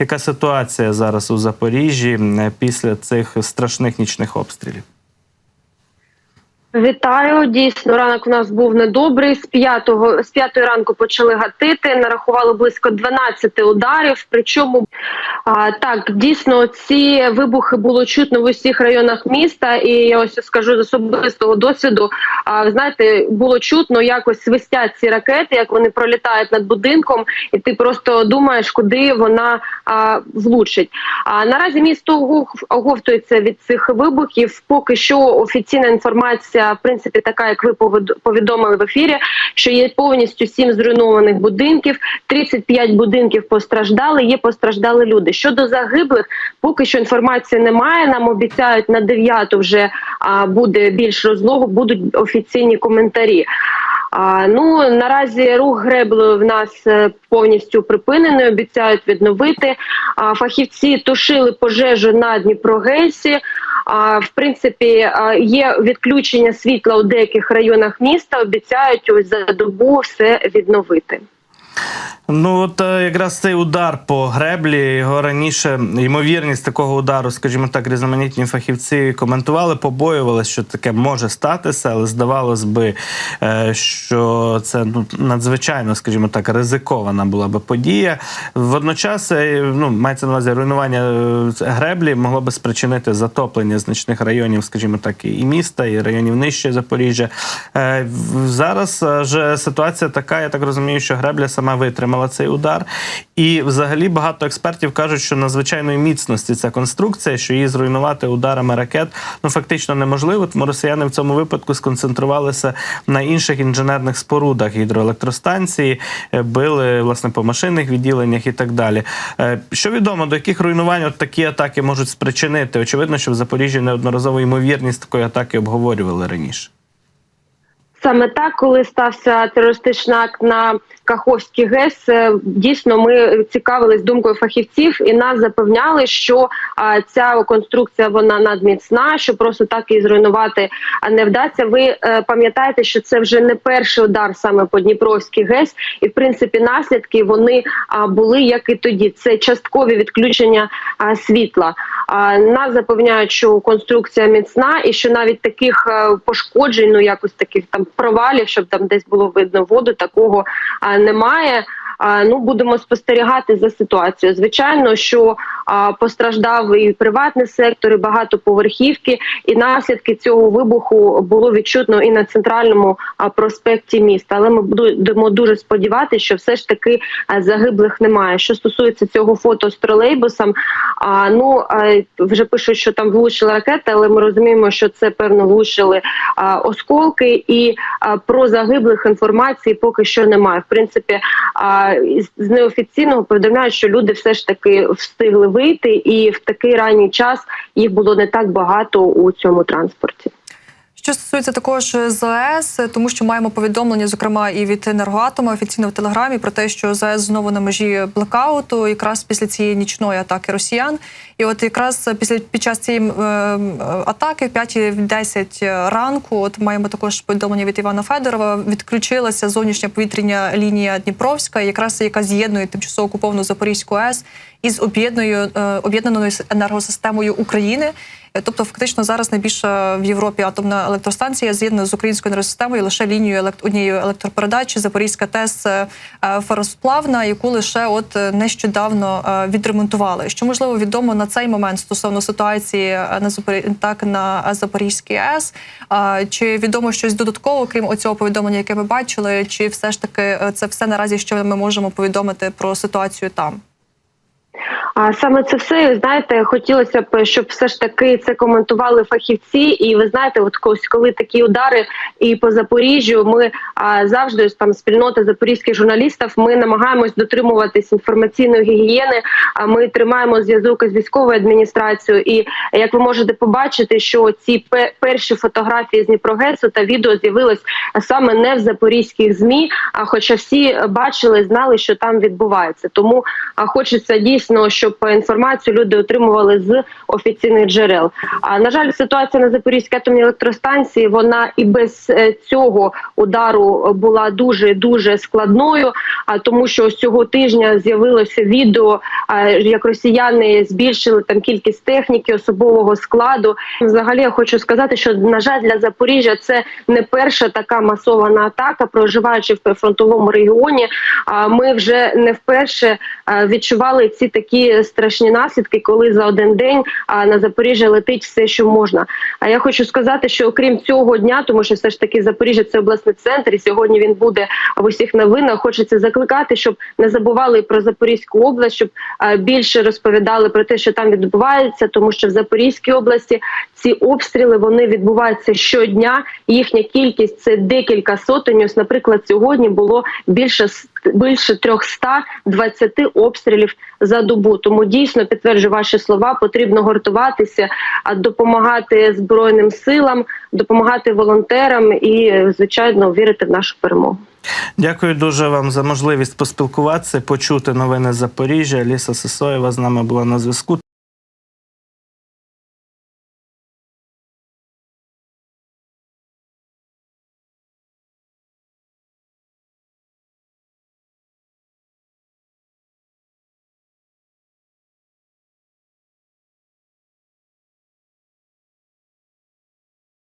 Яка ситуація зараз у Запоріжжі е, після цих страшних нічних обстрілів? Вітаю. Дійсно, ранок у нас був недобрий. З п'ятого з п'ятої ранку почали гатити. Нарахували близько 12 ударів. Причому а, так дійсно ці вибухи було чутно в усіх районах міста. І я ось скажу з особистого досвіду. А ви знаєте, було чутно, якось свистять ці ракети, як вони пролітають над будинком, і ти просто думаєш, куди вона а, влучить. А наразі місто оговтується від цих вибухів. Поки що офіційна інформація, в принципі, така, як ви повід- повідомили в ефірі, що є повністю сім зруйнованих будинків, 35 будинків постраждали. Є постраждали люди. Щодо загиблих, поки що інформації немає. Нам обіцяють на 9 вже буде більш розлогу, будуть офіційні коментарі. А, ну наразі рух греблею в нас е, повністю припинений. Обіцяють відновити. А, фахівці тушили пожежу на Дніпрогесі. В принципі, є відключення світла у деяких районах міста. Обіцяють ось за добу все відновити. Ну от е, якраз цей удар по греблі його раніше ймовірність такого удару, скажімо так, різноманітні фахівці коментували, побоювалися, що таке може статися, але здавалось би, е, що це ну надзвичайно, скажімо так, ризикована була би подія. Водночас, е, ну мається на увазі руйнування греблі могло би спричинити затоплення значних районів, скажімо так, і міста, і районів нижче Запоріжжя. Зараз же ситуація така, я так розумію, що гребля сама витримала цей удар. І взагалі багато експертів кажуть, що надзвичайної міцності ця конструкція, що її зруйнувати ударами ракет ну фактично неможливо. Тому росіяни в цьому випадку сконцентрувалися на інших інженерних спорудах гідроелектростанції, е, били власне по машинних відділеннях і так далі. Е, Що відомо, до яких руйнувань от такі атаки можуть спричинити? Очевидно, що в Запоріжжі неодноразово ймовірність такої атаки обговорювали раніше. Саме так, коли стався терористичний акт на Каховський ГЕС, е, дійсно ми цікавились думкою фахівців, і нас запевняли, що ця конструкція вона надміцна, що просто так її зруйнувати а, не вдасться. Ви е, пам'ятаєте, що це вже не перший удар саме по Дніпровський ГЕС, і в принципі наслідки вони були як і тоді. Це часткові відключення світла. Нас запевняють, що конструкція міцна, і що навіть таких е, пошкоджень, ну якось таких там провалів, щоб там десь було видно воду, такого немає. Ну будемо спостерігати за ситуацією. Звичайно, що постраждав і приватний сектор, і багатоповерхівки, і наслідки цього вибуху було відчутно і на центральному проспекті міста. Але ми будемо дуже сподіватися, що все ж таки загиблих немає. Що стосується цього фото з тролейбусом, а, ну вже пишуть, що там влучила ракета, але ми розуміємо, що це певно влучили осколки, і про загиблих інформації поки що немає. В принципі, з неофіційного повідомляють, що люди все ж таки встигли вийти, і в такий ранній час їх було не так багато у цьому транспорті. Що стосується також ЗАЕС, тому що маємо повідомлення, зокрема, і від енергоатома офіційно в телеграмі про те, що ЗАЕС знову на межі блекауту, якраз після цієї нічної атаки росіян. І от якраз після під час цієї е, атаки, в 5-10 ранку, от маємо також повідомлення від Івана Федорова. Відключилася зовнішня повітряна лінія Дніпровська, якраз яка з'єднує тимчасово окуповану Запорізьку АЕС із е, об'єднаною енергосистемою України. Е, Тобто, фактично зараз найбільша в Європі атомна електростанція з'єднана з українською енергосистемою лише лінією елект... однією електропередачі Запорізька ТЕС е, феросплавна, яку лише от нещодавно відремонтували. Що можливо відомо на цей момент стосовно ситуації на Запорі... так на Запорізькій АЕС? Чи відомо щось додатково, крім оцього повідомлення, яке ми бачили? Чи все ж таки це все наразі, що ми можемо повідомити про ситуацію там? А саме це все знаєте, хотілося б, щоб все ж таки це коментували фахівці. І ви знаєте, от коли такі удари і по Запоріжжю, ми а, завжди там спільнота запорізьких журналістів. Ми намагаємось дотримуватись інформаційної гігієни. А ми тримаємо зв'язок із військовою адміністрацією. І як ви можете побачити, що ці перші фотографії з Дніпрогесу та відео з'явилось саме не в запорізьких змі. А хоча всі бачили, знали, що там відбувається. Тому а, хочеться дійсно, щоб інформацію люди отримували з офіційних джерел. А на жаль, ситуація на Запорізькій атомній електростанції вона і без е, цього удару була дуже дуже складною. А тому, що цього тижня з'явилося відео, як росіяни збільшили там кількість техніки, особового складу. Взагалі, я хочу сказати, що на жаль, для Запоріжжя це не перша така масована атака, проживаючи в прифронтовому регіоні. А ми вже не вперше відчували ці такі страшні наслідки, коли за один день на Запоріжжя летить все, що можна. А я хочу сказати, що окрім цього дня, тому що все ж таки Запоріжжя це обласний центр, і сьогодні він буде в усіх новинах. Хочеться закликати, щоб не забували про Запорізьку область, щоб більше розповідали про те, що там відбувається, тому що в Запорізькій області ці обстріли вони відбуваються щодня. Їхня кількість це декілька сотень. Ось, наприклад, сьогодні було більше більше 320 обстрілів за добу. Тому дійсно підтверджую ваші слова. Потрібно гуртуватися, допомагати збройним силам, допомагати волонтерам і звичайно вірити в нашу перемогу. Дякую дуже вам за можливість поспілкуватися, почути новини з Запоріжжя. Ліса Сисоєва з нами була на зв'язку.